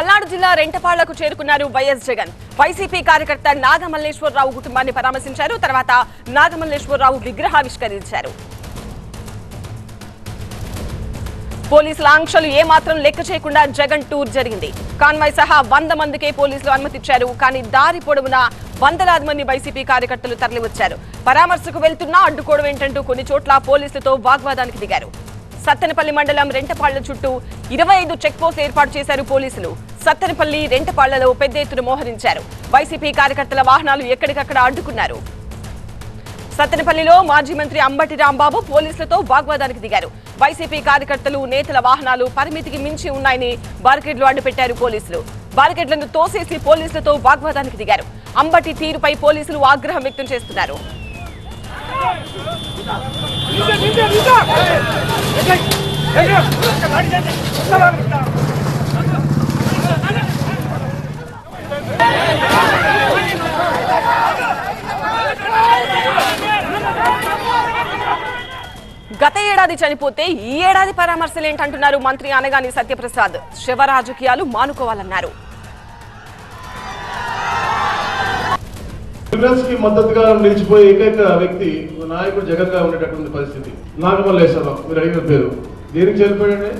పల్నాడు జిల్లా రెంటపాళ్ళకు చేరుకున్నారు YS Jagan. YCP కార్యకర్త నాగమల్లేశ్వరరావు కుటుంబాన్ని పరామర్శించారు. తర్వాత నాగమల్లేశ్వరరావు విగ్రహావిష్కరించారు. పోలీసుల ఆంక్షలు ఏమాత్రం లెక్క చేయకుండా జగన్ టూర్ జరిగింది. కాన్వాయ్ సహా వంద మందికే పోలీసులు అనుమతిచ్చారు. కానీ దారి పొడవునా వందలాది మంది వైసీపీ కార్యకర్తలు తరలివచ్చారు. పరామర్శకు వెళ్తున్నా అడ్డుకోవడం ఏంటంటూ కొన్ని చోట్ల పోలీసులతో వాగ్వాదానికి దిగారు. సత్తెనపల్లి మండలం రెంటపాళ్ళ చుట్టూ ఇరవై ఐదు చెక్ పోస్ట్ ఏర్పాటు చేశారు పోలీసులు. సత్తెనపల్లి రెంటపాళ్ళలో పెద్ద ఎత్తున మోహరించారు వైసీపీ కార్యకర్తల వాహనాలు ఎక్కడికక్కడ అడ్డుకున్నారు సత్తెనపల్లిలో మాజీ మంత్రి అంబటి రాంబాబు పోలీసులతో వాగ్వాదానికి దిగారు వైసీపీ కార్యకర్తలు నేతల వాహనాలు పరిమితికి మించి ఉన్నాయని బారికేడ్లు అడ్డుపెట్టారు పోలీసులు బార్కెట్లను తోసేసి పోలీసులతో వాగ్వాదానికి దిగారు అంబటి తీరుపై పోలీసులు ఆగ్రహం వ్యక్తం చేస్తున్నారు గత ఏడాది చనిపోతే ఈ ఏడాది పరామర్శలు ఏంటంటున్నారు మంత్రి అనగాని సత్యప్రసాద్. శవ రాజకీయాలు మానుకోవాలన్నారు. కి మద్దతుగా నిలిచిపోయే ఏకైక వ్యక్తి నాయకుడు జగన్గా ఉండేటటువంటి పరిస్థితి. నాగమల్లేశ్వరరావు మీరు అడిగిన పేరు. దేనికి చనిపోయాడండి?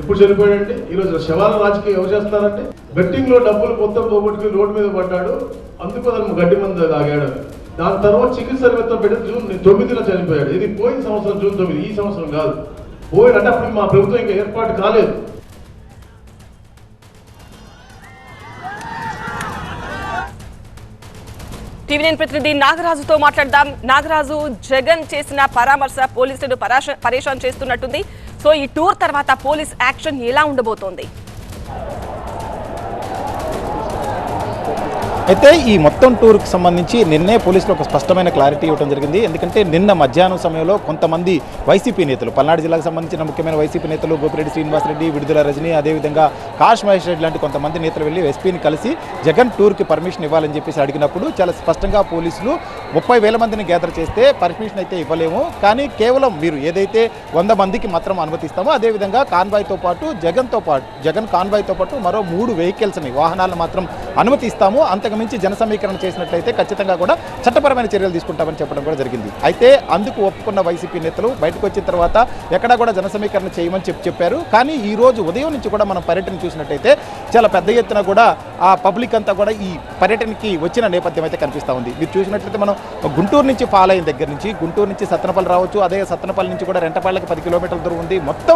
ఎప్పుడు చనిపోయాడండి? ఈ రోజు శవాల రాజకీయం ఎవరు చేస్తారంటే బెట్టింగ్లో డబ్బులు మొత్తం పోగొట్టుకుని రోడ్డు మీద పడ్డాడు. అందుకు అతను గడ్డి మందు తాగాడు. దాని తర్వాత చికిత్స నిమిత్తం పెట్టి జూన్ తొమ్మిదిన చనిపోయాడు. ఇది పోయిన సంవత్సరం జూన్ తొమ్మిది ఈ సంవత్సరం కాదు. పోయిన అంటే అప్పుడు మా ప్రభుత్వం ఇంకా ఏర్పాటు కాలేదు. టీవీ నైన్ ప్రతినిధి నాగరాజుతో మాట్లాడదాం. నాగరాజు జగన్ చేసిన పరామర్శ పోలీసులు పరాశ- పరేషాన్ చేస్తున్నట్టుంది. సో ఈ టూర్ తర్వాత పోలీస్ యాక్షన్ ఎలా ఉండబోతోంది? అయితే ఈ మొత్తం టూర్కి సంబంధించి నిన్నే పోలీసులు ఒక స్పష్టమైన క్లారిటీ ఇవ్వడం జరిగింది. ఎందుకంటే నిన్న మధ్యాహ్నం సమయంలో కొంతమంది వైసీపీ నేతలు పల్నాడు జిల్లాకు సంబంధించిన ముఖ్యమైన వైసీపీ నేతలు గోపిరెడ్డి శ్రీనివాసరెడ్డి విడుదల రజని అదేవిధంగా కాష్ మహేష్ రెడ్డి లాంటి కొంతమంది నేతలు వెళ్ళి ఎస్పీని కలిసి జగన్ టూర్కి పర్మిషన్ ఇవ్వాలని చెప్పేసి అడిగినప్పుడు చాలా స్పష్టంగా పోలీసులు ముప్పై వేల మందిని గ్యాదర్ చేస్తే పర్మిషన్ అయితే ఇవ్వలేము. కానీ కేవలం మీరు ఏదైతే వంద మందికి మాత్రం అనుమతిస్తామో అదేవిధంగా కాన్వాయ్తో పాటు జగన్తో పాటు జగన్ కాన్వాయ్తో పాటు మరో మూడు వెహికల్స్ని వాహనాలను మాత్రం అనుమతిస్తాము. అంతకు మించి జన సమీకరణ చేసినట్లయితే ఖచ్చితంగా కూడా చట్టపరమైన చర్యలు తీసుకుంటామని చెప్పడం కూడా జరిగింది. అయితే అందుకు ఒప్పుకున్న వైసీపీ నేతలు బయటకు వచ్చిన తర్వాత ఎక్కడా కూడా జన సమీకరణ చేయమని చెప్పి చెప్పారు. కానీ ఈ రోజు ఉదయం నుంచి కూడా మనం పర్యటన చూసినట్టయితే చాలా పెద్ద ఎత్తున కూడా ఆ పబ్లిక్ అంతా కూడా ఈ పర్యటనకి వచ్చిన నేపథ్యం అయితే కనిపిస్తూ ఉంది. మీరు చూసినట్లయితే మనం గుంటూరు నుంచి ఫాలో అయిన దగ్గర నుంచి గుంటూరు నుంచి సత్తనపల్లి రావచ్చు. అదే సత్తనపల్లి నుంచి కూడా రెంటపాళ్ళకి పది కిలోమీటర్ల దూరం ఉంది. మొత్తం